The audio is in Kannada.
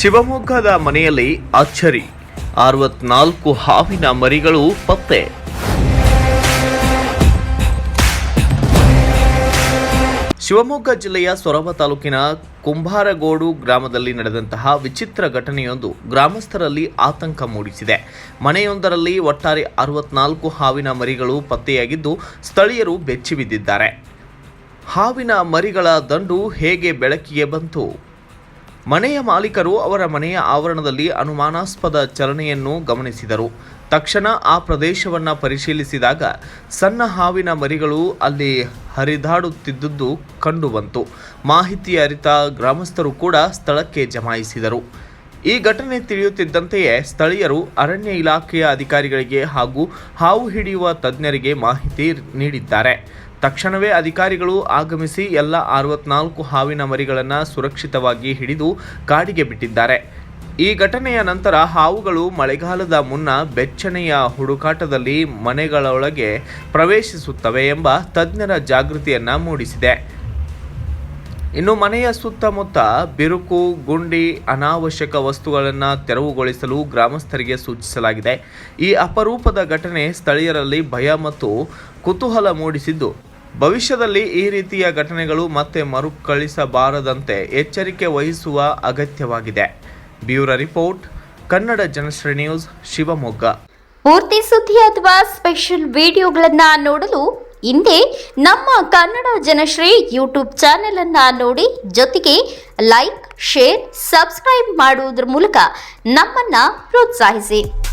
ಶಿವಮೊಗ್ಗದ ಮನೆಯಲ್ಲಿ ಅಚ್ಚರಿ. ಅರವತ್ನಾಲ್ಕು ಹಾವಿನ ಮರಿಗಳು ಪತ್ತೆ. ಶಿವಮೊಗ್ಗ ಜಿಲ್ಲೆಯ ಸೊರಬ ತಾಲೂಕಿನ ಕುಂಬಾರಗೋಡು ಗ್ರಾಮದಲ್ಲಿ ನಡೆದಂತಹ ವಿಚಿತ್ರ ಘಟನೆಯೊಂದು ಗ್ರಾಮಸ್ಥರಲ್ಲಿ ಆತಂಕ ಮೂಡಿಸಿದೆ. ಮನೆಯೊಂದರಲ್ಲಿ ಒಟ್ಟಾರೆ ಅರವತ್ನಾಲ್ಕು ಹಾವಿನ ಮರಿಗಳು ಪತ್ತೆಯಾಗಿದ್ದು ಸ್ಥಳೀಯರು ಬೆಚ್ಚಿಬಿದ್ದಿದ್ದಾರೆ. ಹಾವಿನ ಮರಿಗಳ ದಂಡು ಹೇಗೆ ಬೆಳಕಿಗೆ ಬಂತು? ಮನೆಯ ಮಾಲೀಕರು ಅವರ ಮನೆಯ ಆವರಣದಲ್ಲಿ ಅನುಮಾನಾಸ್ಪದ ಚಲನೆಯನ್ನು ಗಮನಿಸಿದರು. ತಕ್ಷಣ ಆ ಪ್ರದೇಶವನ್ನು ಪರಿಶೀಲಿಸಿದಾಗ ಸಣ್ಣ ಹಾವಿನ ಮರಿಗಳು ಅಲ್ಲಿ ಹರಿದಾಡುತ್ತಿದ್ದುದು ಕಂಡುಬಂತು. ಮಾಹಿತಿ ಅರಿತ ಗ್ರಾಮಸ್ಥರು ಕೂಡ ಸ್ಥಳಕ್ಕೆ ಜಮಾಯಿಸಿದರು. ಈ ಘಟನೆ ತಿಳಿಯುತ್ತಿದ್ದಂತೆಯೇ ಸ್ಥಳೀಯರು ಅರಣ್ಯ ಇಲಾಖೆಯ ಅಧಿಕಾರಿಗಳಿಗೆ ಹಾಗೂ ಹಾವು ಹಿಡಿಯುವ ತಜ್ಞರಿಗೆ ಮಾಹಿತಿ ನೀಡಿದ್ದಾರೆ. ತಕ್ಷಣವೇ ಅಧಿಕಾರಿಗಳು ಆಗಮಿಸಿ ಎಲ್ಲ ಅರವತ್ನಾಲ್ಕು ಹಾವಿನ ಮರಿಗಳನ್ನು ಸುರಕ್ಷಿತವಾಗಿ ಹಿಡಿದು ಕಾಡಿಗೆ ಬಿಟ್ಟಿದ್ದಾರೆ. ಈ ಘಟನೆಯ ನಂತರ ಹಾವುಗಳು ಮಳೆಗಾಲದ ಮುನ್ನ ಬೆಚ್ಚನೆಯ ಹುಡುಕಾಟದಲ್ಲಿ ಮನೆಗಳೊಳಗೆ ಪ್ರವೇಶಿಸುತ್ತವೆ ಎಂಬ ತಜ್ಞರ ಜಾಗೃತಿಯನ್ನು ಮೂಡಿಸಿದೆ. ಇನ್ನು ಮನೆಯ ಸುತ್ತಮುತ್ತ ಬಿರುಕು, ಗುಂಡಿ, ಅನಾವಶ್ಯಕ ವಸ್ತುಗಳನ್ನು ತೆರವುಗೊಳಿಸಲು ಗ್ರಾಮಸ್ಥರಿಗೆ ಸೂಚಿಸಲಾಗಿದೆ. ಈ ಅಪರೂಪದ ಘಟನೆ ಸ್ಥಳೀಯರಲ್ಲಿ ಭಯ ಮತ್ತು ಕುತೂಹಲ ಮೂಡಿಸಿದ್ದು ಭವಿಷ್ಯದಲ್ಲಿ ಈ ರೀತಿಯ ಘಟನೆಗಳು ಮತ್ತೆ ಮರುಕಳಿಸಬಾರದಂತೆ ಎಚ್ಚರಿಕೆ ವಹಿಸುವ ಅಗತ್ಯವಾಗಿದೆ. Bureau report, Kannada Janashree news, Shivamogga. ಪೂರ್ತಿ ಸುದ್ದಿ ಅಥವಾ ಸ್ಪೆಷಲ್ ವಿಡಿಯೋಗಳನ್ನ ನೋಡಲು ಹಿಂದೆ ನಮ್ಮ ಕನ್ನಡ ಜನಶ್ರೀ ಯೂಟ್ಯೂಬ್ ಚಾನೆಲ್ ಅನ್ನ ನೋಡಿ, ಜೊತೆಗೆ ಲೈಕ್, ಶೇರ್, ಸಬ್ಸ್ಕ್ರೈಬ್ ಮಾಡುವುದರ ಮೂಲಕ ನಮ್ಮನ್ನ ಪ್ರೋತ್ಸಾಹಿಸಿ.